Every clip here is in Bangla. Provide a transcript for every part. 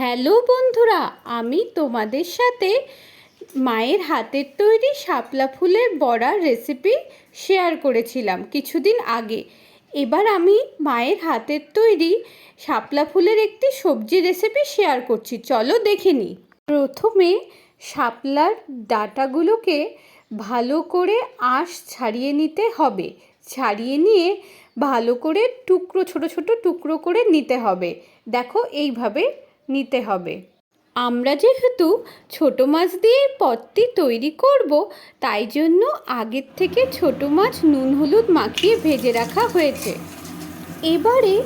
হ্যালো বন্ধুরা, আমি তোমাদের সাথে মায়ের হাতের তৈরি শাপলা ফুলের বড়ার রেসিপি শেয়ার করেছিলাম কিছুদিন আগে। এবার আমি মায়ের হাতের তৈরি শাপলা ফুলের একটি সবজি রেসিপি শেয়ার করছি। চলো দেখে নিই। প্রথমে শাপলার ডাঁটাগুলোকে ভালো করে আঁশ ছাড়িয়ে নিতে হবে। ছাড়িয়ে নিয়ে ভালো করে টুকরো, ছোট ছোট টুকরো করে নিতে হবে। দেখো এইভাবে নিতে হবে। আমরা যেহেতু ছোট মাছ দিয়ে পদটি তৈরি করব, তাই জন্য আগের থেকে ছোট মাছ নুন হলুদ মাখিয়ে ভেজে রাখা হয়েছে। এবারে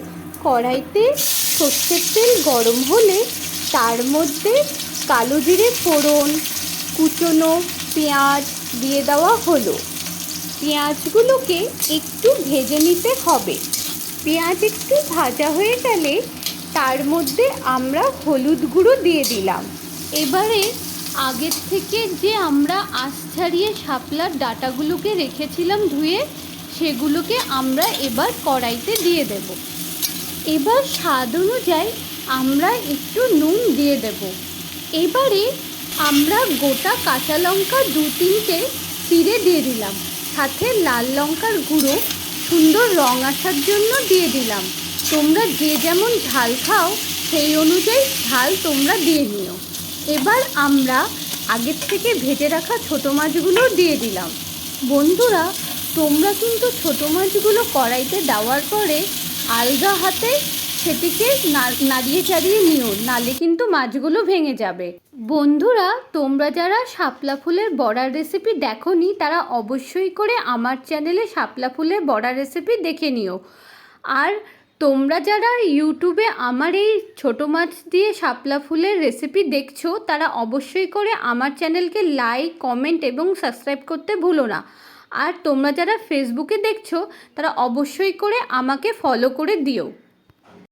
কড়াইতে সর্ষের তেল গরম হলে তার মধ্যে কালো জিরে ফোড়ন, কুচনো পেঁয়াজ দিয়ে দেওয়া হলো। পেঁয়াজগুলোকে একটু ভেজে নিতে হবে। পেঁয়াজ একটু ভাজা হয়ে গেলে তার মধ্যে আমরা হলুদ গুঁড়ো দিয়ে দিলাম। এবারে আগের থেকে যে আমরা আঁশ ছাড়িয়ে শাপলার ডাটাগুলোকে রেখেছিলাম ধুয়ে, সেগুলোকে আমরা এবার কড়াইতে দিয়ে দেব। এবার স্বাদ অনুযায়ী আমরা একটু নুন দিয়ে দেব। এবারে আমরা গোটা কাঁচা লঙ্কা দু তিনটে চিড়ে দিয়ে দিলাম। সাথে লাল লঙ্কার গুঁড়ো, সুন্দর রং আসার জন্য দিয়ে দিলাম। তোমরা যে যেমন ঝাল খাও, সেই অনুযায়ী ঝাল তোমরা দিয়ে নিও। এবার আমরা আগের থেকে ভেজে রাখা ছোটো মাছগুলো দিয়ে দিলাম। বন্ধুরা, তোমরা কিন্তু ছোটো মাছগুলো কড়াইতে দেওয়ার পরে আলগা হাতে সেটিকে নাড়িয়ে চাড়িয়ে নিও, নালে কিন্তু মাছগুলো ভেঙে যাবে। বন্ধুরা, তোমরা যারা শাপলা ফুলের বড়ার রেসিপি দেখোনি, তারা অবশ্যই করে আমার চ্যানেলে শাপলা ফুলের বড়ার রেসিপি দেখে নিও। আর তোমরা যারা ইউটিউবে আমার এই ছোটো মাছ দিয়ে শাপলা ফুলের রেসিপি দেখছ, তারা অবশ্যই করে আমার চ্যানেলকে লাইক কমেন্ট এবং সাবস্ক্রাইব করতে ভুলো না। আর তোমরা যারা ফেসবুকে দেখছ, তারা অবশ্যই করে আমাকে ফলো করে দিও।